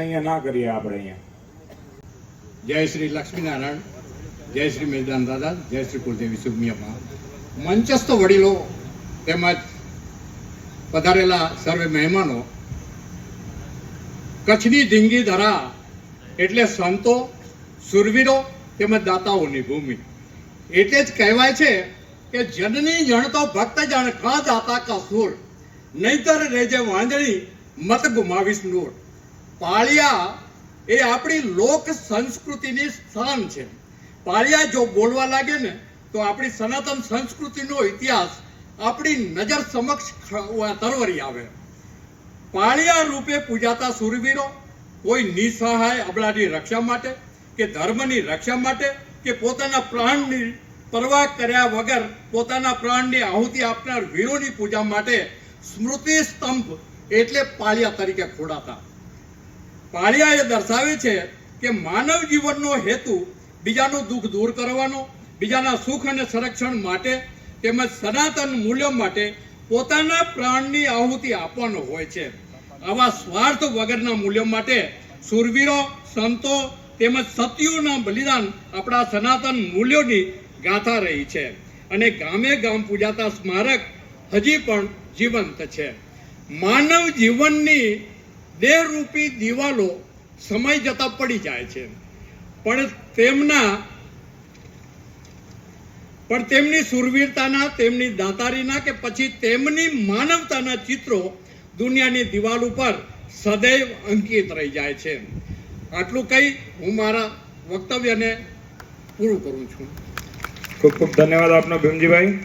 અહીંયા ના કરીએ આપણે અહીંયા. જય શ્રી લક્ષ્મીનારાયણ, જય શ્રી મેદાન દાદા, જય શ્રી કુળદેવી સુમિયમ્મા મંચસ્થ વડીલો તેમજ પધારેલા સર્વે મહેમાનો, કચ્છની ધીંગી ધરા એટલે સંતો, સુરવીરો તેમજ દાતાઓની ભૂમિ. એટલે જ કહેવાય છે કે જનની જણતો ભક્ત જાણ કા દાતા કા સુર નહીતર રેજે વાંદળી મત ગુમાવીશ નૂર. પાળિયા એ આપણી લોક સંસ્કૃતિની સ્થાન છે. પાળિયા જો બોલવા લાગે ને, તો આપણી સનાતન સંસ્કૃતિનો ઇતિહાસ આપણી નજર સમક્ષ તરવરી આવે. પાળિયા રૂપે પૂજાતા સુરવીરો કોઈ નિસહાય અબળાની રક્ષા માટે કે ધર્મની રક્ષા માટે કે પોતાના પ્રાણની પરવા કર્યા વગર પોતાના પ્રાણની આહુતિ આપનાર વીરોની પૂજા માટે સ્મૃતિ સ્તંભ એટલે પાળિયા તરીકે ખોડાતા. પાળિયા એ દર્શાવે છે કે માનવ જીવનનો હેતુ બીજાનું દુઃખ દૂર કરવાનો, બીજાના સુખ અને સંરક્ષણ માટે તેમજ સનાતન મૂલ્યો માટે પોતાના પ્રાણની આહુતિ આપવાનો હોય છે. આવા સ્વાર્થ વગરના મૂલ્યો માટે સુરવીરો સંતો તેમજ સતીઓના બલિદાન આપણા સનાતન મૂલ્યોની ગાથા રહી છે અને ગામે ગામ પૂજાતા સ્મારક હજી પણ જીવંત છે. માનવ જીવનની દેહરૂપી દિવાલો સમય જતા પડી જાય છે. પણ તેમના પણ તેમની સુરવીરતાના, તેમની દાતારીના કે પછી તેમની માનવતાના ચિત્રો દુનિયાની દિવાલ ઉપર સદૈવ અંકિત રહી જાય છે. આટલું કહી હું મારા વક્તવ્યને પૂરું કરું છું. ખૂબ ખૂબ ધન્યવાદ આપનો ભીમજીભાઈ.